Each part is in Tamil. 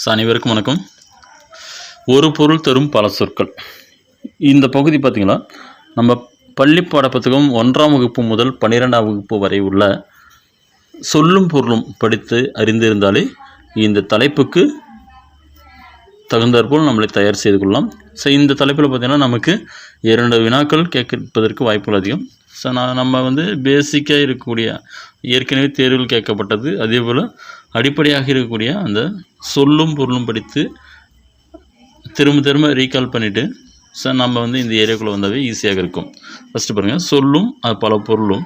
ஸோ அனைவருக்கும் வணக்கம். ஒரு பொருள் தரும் பல சொற்கள். இந்த பகுதி பார்த்திங்களா நம்ம பள்ளி பாடப்புத்தகம் ஒன்றாம் வகுப்பு முதல் பன்னிரெண்டாம் வகுப்பு வரை உள்ள சொல்லும் பொருளும் படித்து அறிந்திருந்தாலே இந்த தலைப்புக்கு தகுந்தாற்போல் நம்மளை தயார் செய்து கொள்ளலாம். ஸோ இந்த தலைப்பில் பார்த்திங்கன்னா நமக்கு இரண்டு வினாக்கள் கேட்பதற்கு வாய்ப்புகள் அதிகம். ஸோ நான் நம்ம வந்து பேசிக்காக இருக்கக்கூடிய ஏற்கனவே தேர்வில் கேட்கப்பட்டது அதே போல் அடிப்படையாக இருக்கக்கூடிய அந்த சொல்லும் பொருளும் படித்து திரும்ப திரும்ப ரீகால் பண்ணிவிட்டு ஸோ நம்ம வந்து இந்த ஏரியாக்குள்ளே வந்தாவே ஈஸியாக இருக்கும். ஃபஸ்ட்டு பாருங்கள் சொல்லும் அது பல பொருளும்.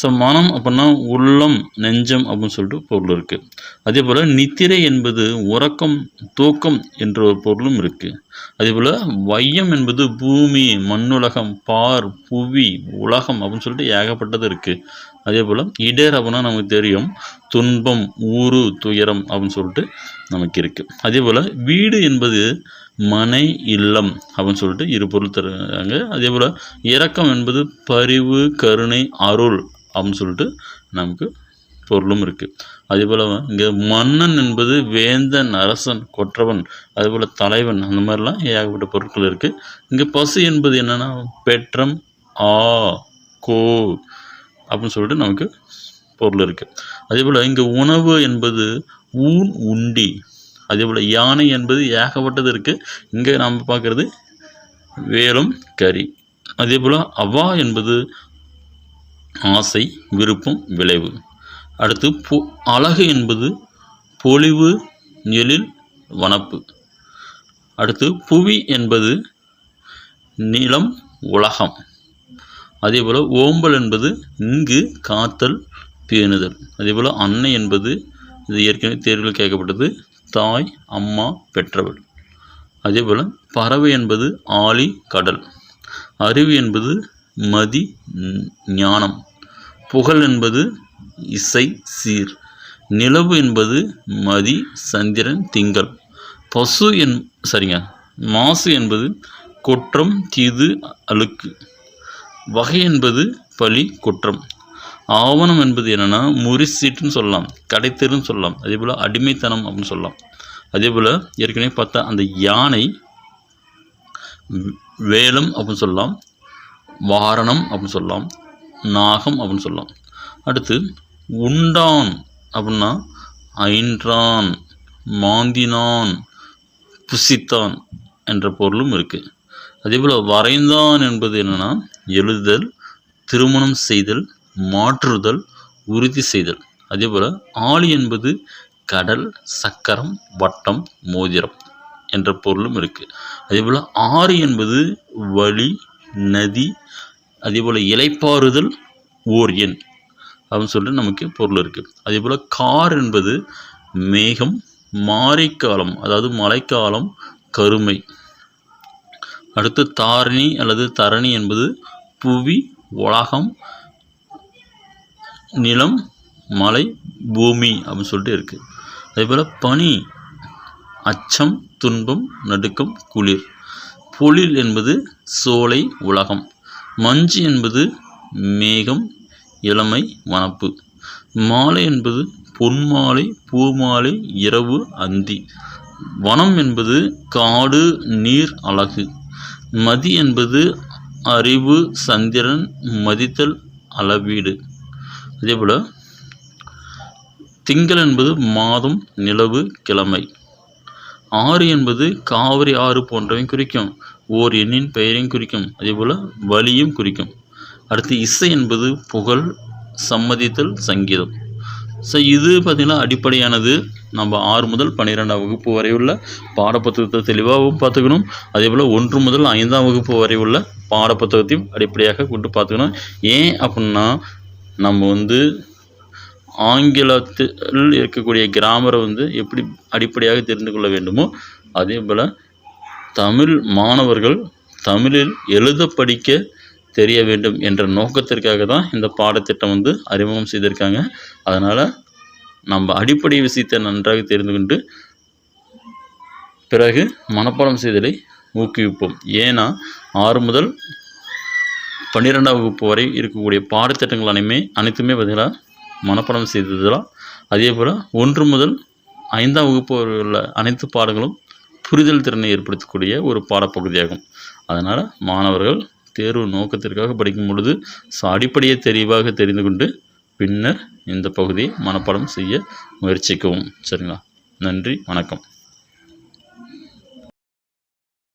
ஸோ மனம் அப்படின்னா உள்ளம் நெஞ்சம் அப்படின்னு சொல்லிட்டு பொருள் இருக்குது அதே போல் நித்திரை என்பது உறக்கம் தூக்கம் என்ற ஒரு பொருளும் இருக்குது அதே போல் வையம் என்பது பூமி மண்ணுலகம் பார் புவி உலகம் அப்படின்னு சொல்லிட்டு ஏகப்பட்டது இருக்குது அதே போல் இடர் அப்படின்னா நமக்கு தெரியும் துன்பம் ஊறு துயரம் அப்படின்னு சொல்லிட்டு நமக்கு இருக்குது அதே போல் வீடு என்பது மனை இல்லம் அப்படின்னு சொல்லிட்டு இரு பொருள் தருவாங்க. அதே போல் இரக்கம் என்பது பரிவு கருணை அருள் அப்படின்னு சொல்லிட்டு நமக்கு பொருளும் இருக்குது அதே போல் இங்கே மன்னன் என்பது வேந்தன் அரசன் கொற்றவன் அதே போல் தலைவன் அந்த மாதிரிலாம் ஏகப்பட்ட பொருட்கள் இருக்குது இங்கே பசு என்பது என்னென்னா பெற்றம் ஆ கோ அப்படின்னு சொல்லிட்டு நமக்கு பொருள் இருக்குது அதே போல் இங்கே உணவு என்பது ஊன் உண்டி. அதே போல் யானை என்பது ஏகப்பட்டது இருக்குது இங்கே நாம் பார்க்குறது வேலம் கறி. அதே போல் அவா என்பது ஆசை விருப்பம் விளைவு. அடுத்து பொ அழகு என்பது பொலிவு எழில் வனப்பு. அடுத்து புவி என்பது நிலம் உலகம். அதே போல் ஓம்பல் என்பது இங்கு காத்தல் பேணுதல். அதே போல் அன்னை என்பது இது ஏற்கனவே தேர்வில் கேட்கப்பட்டது தாய் அம்மா பெற்றவள். அதே போல் பறவை என்பது ஆழி கடல். அறிவு என்பது மதி ஞானம். புகழ் என்பது இசை சீர். நிலவு என்பது மதி சந்திரன் திங்கள். பசு என் சரிங்க. மாசு என்பது குற்றம் தீது அழுக்கு. வகை என்பது பழி குற்றம். ஆவணம் என்பது என்னென்னா முறிசீட்டுன்னு சொல்லலாம் கடைத்தெருன்னு சொல்லலாம். அதே போல் அடிமைத்தனம் அப்படின்னு சொல்லலாம். அதே போல் ஏற்கனவே பார்த்தா அந்த யானை வேலம் அப்படின்னு சொல்லலாம் வாரணம் அப்படின்னு சொல்லலாம் நாகம் அப்படின்னு சொல்லலாம். அடுத்து உண்டான் அப்படின்னா ஐன்றான் மாந்தினான் புசித்தான் என்ற பொருளும் இருக்குது அதேபோல் வரைந்தான் என்பது என்னென்னா எழுதுதல் திருமணம் செய்தல் மாற்றுதல் உறுதி செய்தல். அதேபோல் ஆளி என்பது கடல் சக்கரம் வட்டம் மோதிரம் என்ற பொருளும் இருக்குது அதேபோல் ஆறு என்பது வழி நதி அதேபோல் இலைப்பாறுதல் ஓர் எண் அப்படின்னு சொல்லிட்டு நமக்கு பொருள் இருக்குது அதேபோல் கார் என்பது மேகம் மாரிக்காலம் அதாவது மழைக்காலம் கருமை அடுத்து தாரணி அல்லது தரணி என்பது புவி உலகம் நிலம் மலை பூமி அப்படின்னு சொல்லிட்டு இருக்குது அதே போல் பனி அச்சம் துன்பம் நடுக்கம் குளிர். பொழில் என்பது சோலை உலகம். மஞ்சு என்பது மேகம் இளமை வனப்பு. மாலை என்பது பொன்மாலை பூமாலை இரவு அந்தி. வனம் என்பது காடு நீர் அழகு மதி என்பது அறிவு சந்திரன் மதித்தல் அளவீடு. அதே போல் திங்கள் என்பது மாதம் நிலவு கிழமை. ஆறு என்பது காவிரி ஆறு போன்றவையும் குறிக்கும். ஓர் எண்ணின் பெயரையும் குறிக்கும். அதே போல் வலியும் குறிக்கும். அடுத்து இசை என்பது புகழ் சம்மதித்தல் சங்கீதம். ஸோ இது பார்த்திங்கன்னா அடிப்படையானது. நம்ம ஆறு முதல் பன்னிரெண்டாம் வகுப்பு வரை உள்ள பாடப்புத்தகத்தை தெளிவாகவும் பார்த்துக்கணும். அதே போல் ஒன்று முதல் ஐந்தாம் வகுப்பு வரை உள்ள பாடப்புத்தகத்தையும் அடிப்படையாக கொண்டு பார்த்துக்கணும். ஏன் அப்படின்னா நம்ம வந்து ஆங்கிலத்தில் இருக்கக்கூடிய கிராமரை வந்து எப்படி அடிப்படையாக தெரிந்து கொள்ள வேண்டுமோ அதே போல் தமிழ் மாணவர்கள் தமிழில் எழுத படிக்க தெரிய வேண்டும் என்ற நோக்கத்திற்காக தான் இந்த பாடத்திட்டம் வந்து அறிமுகம் செய்திருக்காங்க. அதனால் நம்ம அடிப்படை விஷயத்தை நன்றாக தெரிந்து கொண்டு பிறகு மனப்பாடம் செய்தலை ஊக்குவிப்போம். ஏன்னா ஆறு முதல் பன்னிரெண்டாம் வகுப்பு வரை இருக்கக்கூடிய பாடத்திட்டங்கள் அனைமே அனைத்துமே பார்த்தீங்கன்னா மனப்பாடம் செய்ததெல்லாம் அதே போல் ஒன்று முதல் ஐந்தாம் வகுப்பு உள்ள அனைத்து பாடங்களும் புரிதல் திறனை ஏற்படுத்தக்கூடிய ஒரு பாடப்பகுதியாகும். அதனால் மாணவர்கள் தேர்வு நோக்கத்திற்காக படிக்கும் பொழுது ஸோ அடிப்படையை தெளிவாக தெரிந்து கொண்டு பின்னர் இந்த பகுதியை மனப்பாடம் செய்ய முயற்சிக்கவும். சரிங்களா? நன்றி வணக்கம்.